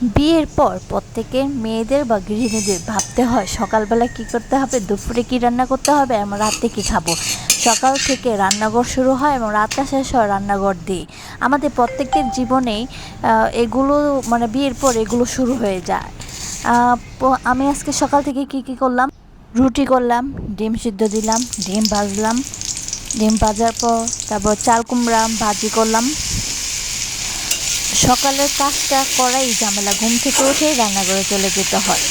বিয়ের পর প্রত্যেকের মেয়েদের বা গৃহিণীদের ভাবতে হয়, সকালবেলা কি করতে হবে, দুপুরে কি রান্না করতে হবে এবং রাতে কি খাব। সকাল থেকে রান্নাঘর শুরু হয় এবং রাতটা শেষ হয় রান্নাঘর দিয়ে আমাদের প্রত্যেকের জীবনেই এগুলো মানে বিয়ের পর এগুলো শুরু হয়ে যায়। আমি আজকে সকাল থেকে কি কি করলাম? রুটি করলাম, ডিম সিদ্ধ দিলাম, ডিম ভাজলাম। ডিম ভাজার পর তারপর চাল কুমড়া ভাজি করলাম। সকালের কাজটা করাই ঝামেলা। ঘুম থেকে উঠেই রান্নাঘরে চলে যেতে হয়।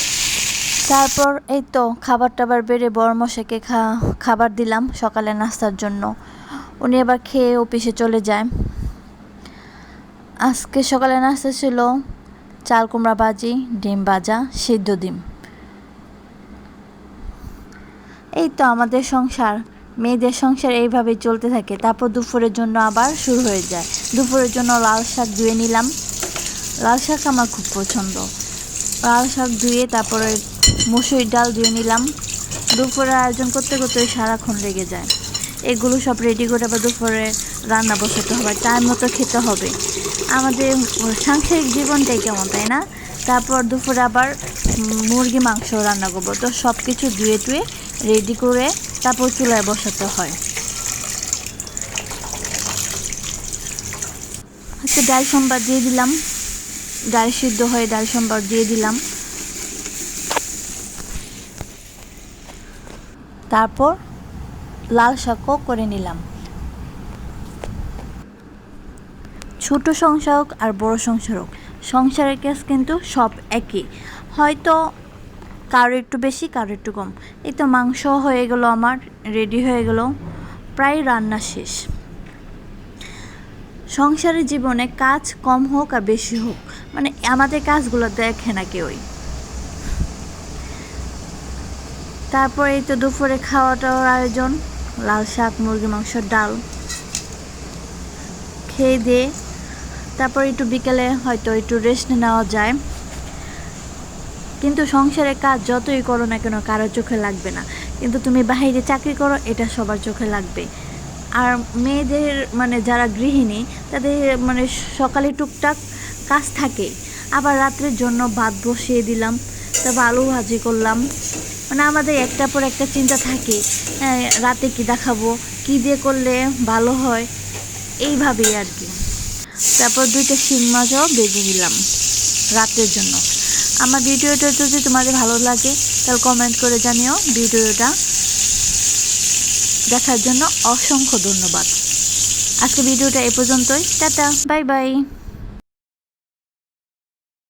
তারপর এই তো খাবার টাবার বেড়ে বড়মশাইকে খা, খাবার দিলাম সকালে নাস্তার জন্য। উনি আবার খেয়ে অফিসে চলে যায়। আজকে সকালে নাস্তা ছিল চাল কুমড়া ভাজি, ডিম ভাজা, সিদ্ধ ডিম। এই তো আমাদের সংসার। মেয়েদের সংসার এইভাবেই চলতে থাকে। তারপর দুপুরের জন্য আবার শুরু হয়ে যায়। দুপুরের জন্য লাল শাক ধুয়ে নিলাম। লাল শাক আমার খুব পছন্দ। লাল শাক ধুয়ে তারপরে মুসুরির ডাল ধুয়ে নিলাম। দুপুরের আয়োজন করতে করতে সারাক্ষণ লেগে যায়। এগুলো সব রেডি করে আবার দুপুরে রান্না বসাতে হবে টাইম মতো খেতে হবে। আমাদের সাংসারিক জীবনটাই কেমন, তাই না? তারপর দুপুরে আবার মুরগি মাংস রান্না করব। তো সব কিছু ধুয়ে টুয়ে রেডি করে তারপর চুলায় বসাতে হয়। আচ্ছা ডাল সম্বার দিয়ে দিলাম। ডাল সিদ্ধ হয়ে ডাল সম্বার দিয়ে দিলাম। তারপর লাল শাকও করে নিলাম। ছোট সংসার হোক আর বড় সংসার হোক সংসারের কেস কিন্তু সব একই। হয়তো কারও একটু বেশি, কারও একটু কম। এই তো মাংস হয়ে গেল আমার রেডি হয়ে গেল। প্রায় রান্না শেষ। সংসারের জীবনে কাজ কম হোক আর বেশি হোক মানে আমাদের কাজগুলো দেখে না কেউই। তারপরে এই তো দুপুরে খাওয়া আয়োজন, লাল শাক, মুরগি, মাংস, ডাল। খেয়ে দিয়ে তারপর একটু বিকেলে হয়তো একটু রেস্ট নেওয়া যায়। কিন্তু সংসারের কাজ যতই করো না কেন কারও চোখে লাগবে না। কিন্তু তুমি বাইরে চাকরি করো, এটা সবার চোখে লাগবে। আর মেয়েদের মানে যারা গৃহিণী তাদের মানে সকালে টুকটাক কাজ থাকে। আবার রাত্রের জন্য ভাত বসিয়ে দিলাম তারপর আলু ভাজি করলাম। মানে আমাদের একটার পর একটা চিন্তা থাকে হ্যাঁ, রাতে কী দেখাবো কী দিয়ে করলে ভালো হয় এইভাবেই আর কি। তারপর দুইটা শিং মাছও বেজে নিলাম রাতের জন্য। আমার ভিডিওটা যদি তোমাদের ভালো লাগে তাহলে কমেন্ট করে জানিও ভিডিওটা। দেখার জন্য অসংখ্য ধন্যবাদ। আজকে ভিডিওটা এ পর্যন্তই। Tata bye bye.